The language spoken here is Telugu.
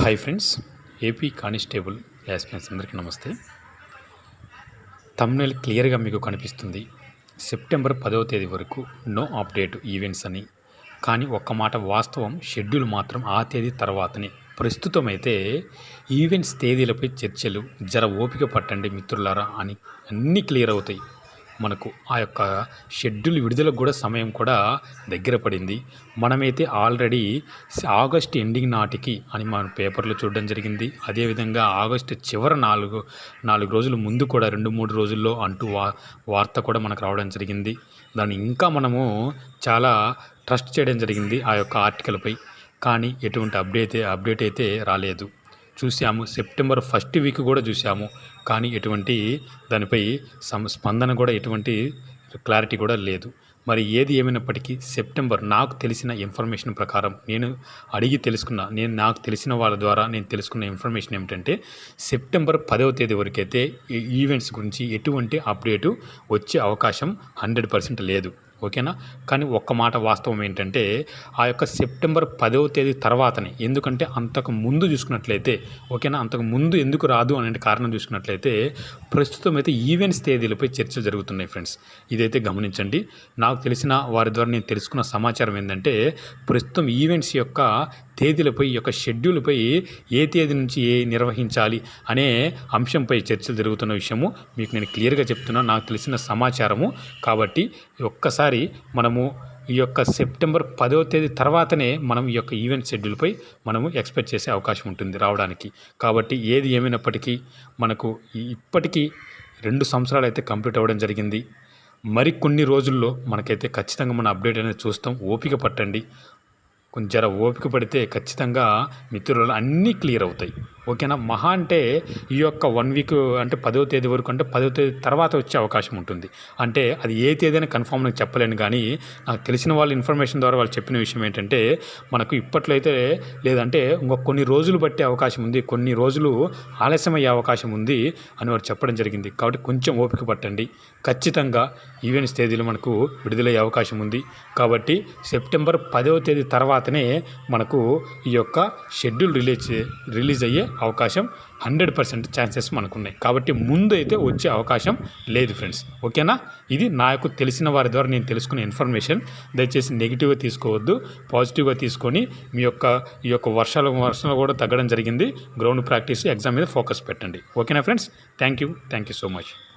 Hi friends AP constable aspirants అందరికీ నమస్తే. తమ్నెల్ క్లియర్గా మీకు కనిపిస్తుంది. సెప్టెంబర్ పదవ తేదీ వరకు నో అప్డేట్ ఈవెంట్స్ అని. కానీ ఒక్క మాట వాస్తవం షెడ్యూల్ మాత్రం ఆ తేదీ తర్వాతనే. ప్రస్తుతం అయితే ఈవెంట్స్ తేదీలపై చర్చలు జర ఓపిక పట్టండి మిత్రులారా అని అన్నీ క్లియర్ అవుతాయి. మనకు ఆ యొక్క షెడ్యూల్ విడుదలకు కూడా సమయం కూడా దగ్గర పడింది. మనమైతే ఆల్రెడీ ఆగస్ట్ ఎండింగ్ నాటికి అని మన పేపర్లో చూడడం జరిగింది. అదేవిధంగా ఆగస్టు చివరి నాలుగు నాలుగు రోజుల ముందు కూడా రెండు మూడు రోజుల్లో అంటూ వా వార్త కూడా మనకు రావడం జరిగింది. దాన్ని ఇంకా మనము చాలా ట్రస్ట్ చేయడం జరిగింది ఆ యొక్క ఆర్టికల్పై. కానీ ఎటువంటి అప్డేట్ అప్డేట్ అయితే రాలేదు. చూసాము సెప్టెంబర్ ఫస్ట్ వీక్ కూడా చూసాము కానీ ఎటువంటి దానిపై స్పందన కూడా ఎటువంటి క్లారిటీ కూడా లేదు. మరి ఏది ఏమైనప్పటికీ సెప్టెంబర్ నాకు తెలిసిన ఇన్ఫర్మేషన్ ప్రకారం నేను అడిగి తెలుసుకున్న నేను నాకు తెలిసిన వాళ్ళ ద్వారా నేను తెలుసుకున్న ఇన్ఫర్మేషన్ ఏమిటంటే సెప్టెంబర్ పదవ తేదీ వరకైతే ఈ ఈవెంట్స్ గురించి ఎటువంటి అప్డేటు వచ్చే అవకాశం హండ్రెడ్ పర్సెంట్ లేదు. ఓకేనా? కానీ ఒక్క మాట వాస్తవం ఏంటంటే ఆ యొక్క సెప్టెంబర్ పదవ తేదీ తర్వాతనే ఎందుకంటే అంతకు ముందు చూసుకున్నట్లయితే ఓకేనా? అంతకు ముందు ఎందుకు రాదు అనే కారణం చూసుకున్నట్లయితే ప్రస్తుతం అయితే ఈవెంట్స్ తేదీలపై చర్చలు జరుగుతున్నాయి ఫ్రెండ్స్. ఇదైతే గమనించండి. నాకు తెలిసిన వారి ద్వారా నేను తెలుసుకున్న సమాచారం ఏంటంటే ప్రస్తుతం ఈవెంట్స్ యొక్క తేదీలపై యొక్క షెడ్యూల్పై ఏ తేదీ నుంచి ఏ నిర్వహించాలి అనే అంశంపై చర్చలు జరుగుతున్న విషయము మీకు నేను క్లియర్గా చెప్తున్నాను నాకు తెలిసిన సమాచారము. కాబట్టి ఒక్కసారి మనము ఈ యొక్క సెప్టెంబర్ పదవ తేదీ తర్వాతనే మనం ఈ యొక్క ఈవెంట్ షెడ్యూల్పై మనము ఎక్స్పెక్ట్ చేసే అవకాశం ఉంటుంది రావడానికి. కాబట్టి ఏది ఏమైనప్పటికీ మనకు ఇప్పటికీ రెండు సంవత్సరాలు అయితే కంప్లీట్ అవ్వడం జరిగింది. మరి కొన్ని రోజుల్లో మనకైతే ఖచ్చితంగా మన అప్డేట్ అనేది చూస్తాం. ఓపిక పట్టండి. కొంచెం జర ఓపిక పడితే ఖచ్చితంగా మిత్రులు అన్నీ క్లియర్ అవుతాయి. ఓకేనా? మహా అంటే ఈ యొక్క వన్ వీక్ అంటే పదో తేదీ వరకు అంటే పదో తేదీ తర్వాత వచ్చే అవకాశం ఉంటుంది. అంటే అది ఏ తేదీ అని కన్ఫామ్ నాకు చెప్పలేను కానీ నాకు తెలిసిన వాళ్ళ ఇన్ఫర్మేషన్ ద్వారా వాళ్ళు చెప్పిన విషయం ఏంటంటే మనకు ఇప్పట్లో అయితే లేదంటే ఇంకొక కొన్ని రోజులు బట్టే అవకాశం ఉంది కొన్ని రోజులు ఆలస్యం అయ్యే అవకాశం ఉంది అని వారు చెప్పడం జరిగింది. కాబట్టి కొంచెం ఓపిక పట్టండి. ఖచ్చితంగా ఈవెంట్స్ తేదీలు మనకు విడుదలయ్యే అవకాశం ఉంది. కాబట్టి సెప్టెంబర్ పదవ తేదీ తర్వాతనే మనకు ఈ యొక్క షెడ్యూల్ రిలీజ్ రిలీజ్ అయ్యే అవకాశం హండ్రెడ్ పర్సెంట్ ఛాన్సెస్ మనకున్నాయి. కాబట్టి ముందు అయితే వచ్చే అవకాశం లేదు ఫ్రెండ్స్. ఓకేనా? ఇది నాకు తెలిసిన వారి ద్వారా నేను తెలుసుకున్న ఇన్ఫర్మేషన్. దయచేసి నెగిటివ్గా తీసుకోవద్దు. పాజిటివ్గా తీసుకొని మీ యొక్క ఈ యొక్క వర్షాలు వర్షాలు కూడా తగ్గడం జరిగింది. గ్రౌండ్ ప్రాక్టీస్ ఎగ్జామ్ మీద ఫోకస్ పెట్టండి. ఓకేనా friends? Thank you. Thank you so much.